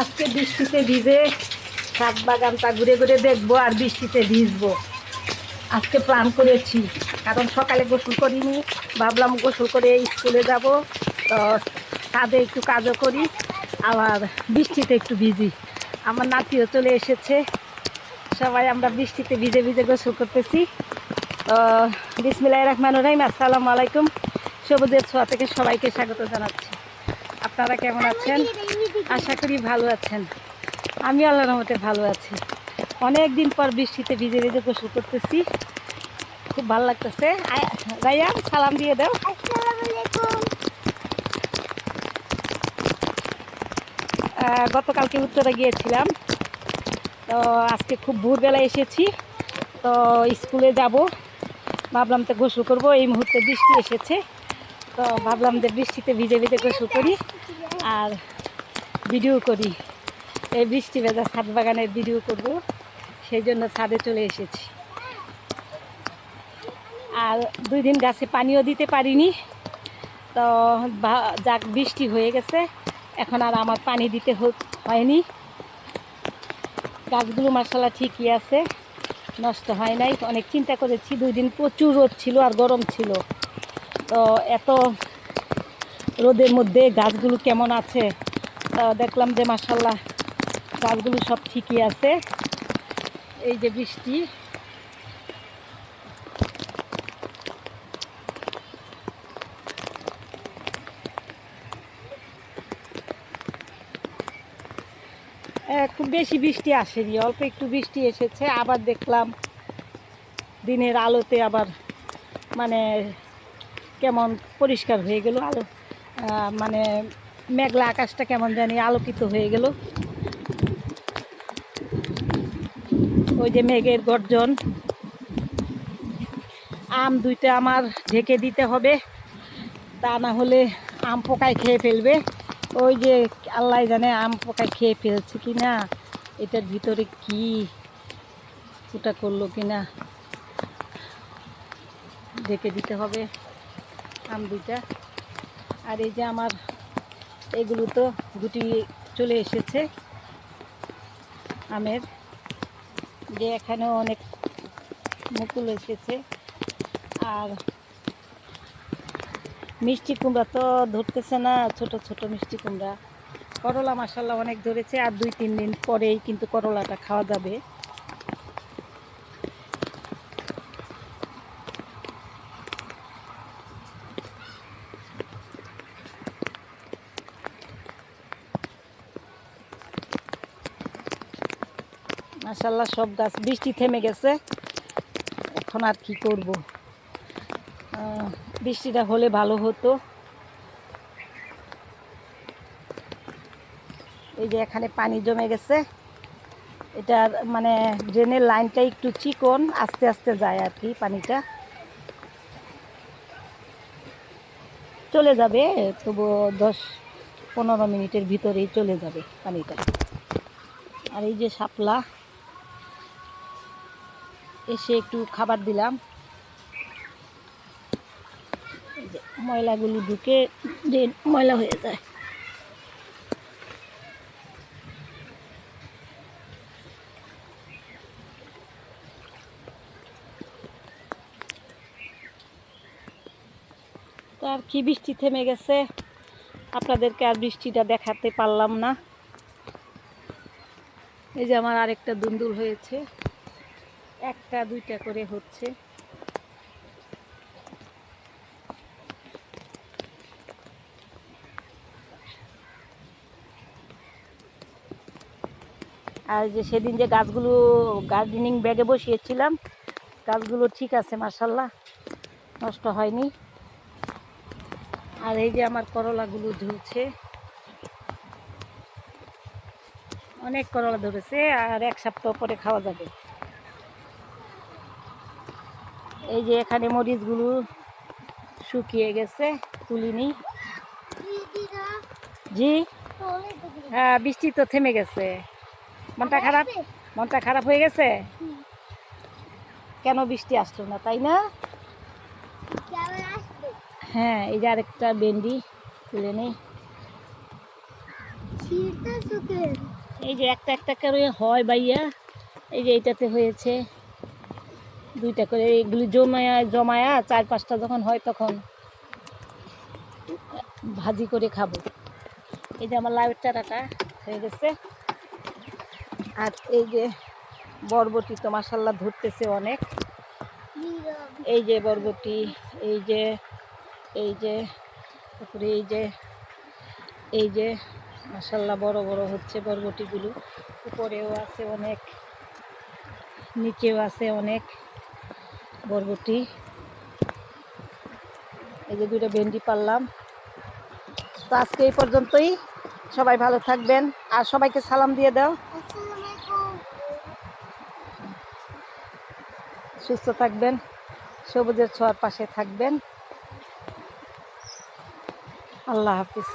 আজকে বৃষ্টিতে ভিজে শাক বাগানটা ঘুরে ঘুরে দেখব আর বৃষ্টিতে ভিজবো। আজকে প্ল্যান করেছি, কারণ সকালে গোসল করিনি, ভাবলাম গোসল করে স্কুলে যাব, তো ছাদে একটু কাজও করি, আবার বৃষ্টিতে একটু ভিজি। আমার নাতিও চলে এসেছে, সবাই আমরা বৃষ্টিতে ভিজে ভিজে গোসল করতেছি। বিসমিল্লাহ রহমান রহিম, আসসালামু আলাইকুম। সবুজের ছোঁয়া থেকে সবাইকে স্বাগত জানাচ্ছি। আপনারা কেমন আছেন? আশা করি ভালো আছেন। আমি আল্লাহর রহমতে ভালো আছি। অনেক দিন পর বৃষ্টিতে ভিজে ভিজে গোসল করতেছি। খুব ভালো লাগতেছে। রাইয়া সালাম দিয়ে দাও। গতকালকে উত্তরে গিয়েছিলাম। তো আজকে খুব ভোরবেলা এসেছি। তো স্কুলে যাব। ভাবলাম তো গোসল করব। এই মুহূর্তে বৃষ্টি এসেছে। তো ভাবলাম যে বৃষ্টিতে ভিজে ভিজে গোসল করি। আর ভিডিও করি। এই বৃষ্টি ভেজা ছাদ বাগানের ভিডিও করব, সেই জন্য ছাদে চলে এসেছি। আর দুই দিন গাছে পানিও দিতে পারিনি, তো যাক, বৃষ্টি হয়ে গেছে। এখন আর আমার পানি দিতে হয়নি। গাছগুলো মার্শাল্লাহ ঠিকই আছে, নষ্ট হয় নাই। অনেক চিন্তা করেছি, দুই দিন প্রচুর রোদ ছিল আর গরম ছিল। তো এত রোদের মধ্যে গাছগুলো কেমন আছে? দেখলাম যে মার্শাল্লাহ গাছগুলো সব ঠিকই আছে। এই যে বৃষ্টি। খুব বেশি বৃষ্টি আসেনি, অল্প একটু বৃষ্টি এসেছে। আবার দেখলাম দিনের আলোতে আবার মানে কেমন পরিষ্কার হয়ে গেল। আলো মানে মেঘলা আকাশটা কেমন জানি আলোকিত হয়ে গেল। ওই যে মেঘের গর্জন। আম দুইটা আমার ঢেকে দিতে হবে, তা না হলে আম পোকায় খেয়ে ফেলবে। ওই যে আল্লাহ জানে আম পোকায় খেয়ে ফেলছে কি না, এটার ভিতরে কি ফুটা করল কি না। ঢেকে দিতে হবে আম দুইটা। আর এই যে আমার এগুলো তো গুটি চলে এসেছে। আমের। যে এখানেও অনেক মুকুল এসেছে। আর মিষ্টি কুমড়া তো ধরতেছে না, ছোট ছোট মিষ্টি কুমড়া। করলা মাসাল্লাহ অনেক ধরেছে, আর দুই তিন দিন পরেই কিন্তু করলাটা খাওয়া যাবে। মাসাল্লাহ সব গাছ, বৃষ্টি থেমে গেছে। এখন আর কি করব? বৃষ্টিটা হলে ভালো হতো। এই যে এখানে পানি জমে গেছে। এটার মানে ড্রেনের লাইনটা একটু চিকন, আস্তে আস্তে যায় আর কি পানিটা। চলে যাবে, তবু দশ পনেরো মিনিটের ভিতরেই চলে যাবে পানিটা। আর এই যে শাপলা এসে একটু খাবার দিলাম। ময়লাগুলো ঢুকে ড্রেন ময়লা হয়ে যায়। আর কি বৃষ্টি থেমে গেছে? আপনাদেরকে আর বৃষ্টিটা দেখাতে পারলাম না। এই যে আমার আরেকটা দুন্দুল হয়েছে। একটা, দুইটা করে হচ্ছে। আর যে সেদিন যে গাছগুলো গার্ডেনিং ব্যাগে বসিয়েছিলাম, গাছগুলো ঠিক আছে মার্শাল্লাহ নষ্ট হয়নি। আর এই যে আমার করলাগুলো ঝুলছে। অনেক করলা ধরেছে, আর এক সপ্তাহ পরে খাওয়া যাবে। এই যে এখানে মরিচগুলো শুকিয়ে গেছে তুলিনি জি? হ্যাঁ বৃষ্টি তো থেমে গেছে। মনটা খারাপ? মনটা খারাপ হয়ে গেছে? কেন বৃষ্টি আসলো না তাই না? হ্যাঁ এই যে আরেকটা বেন্ডি তুলে নেই এই যে একটা একটা করে হয় বাইয়া এই যে এইটাতে হয়েছে দুইটা করে এইগুলি জমায়া জমায়া, চার পাঁচটা যখন হয় তখন ভাজি করে খাব। এই যে আমার লাউয়ের চারাটা হয়ে গেছে। আর এই যে বরবটি তো মাসাল্লাহ ধরতেছে অনেক। এই যে বরবটি, এই যে এই যে, তারপরে এই যে এই যে মাসাল্লাহ বড় বড় হচ্ছে বরবটিগুলো। উপরেও আছে অনেক, নিচেও আছে অনেক। বরবটি। এই যে দুইটা ভেন্ডি পারলাম তো আজকে এই পর্যন্তই। সবাই ভালো থাকবেন। আর সবাইকে সালাম দিয়ে দাও। সুস্থ থাকবেন। সবুজের ছোঁয়ার পাশে থাকবেন। আল্লাহ হাফিজ।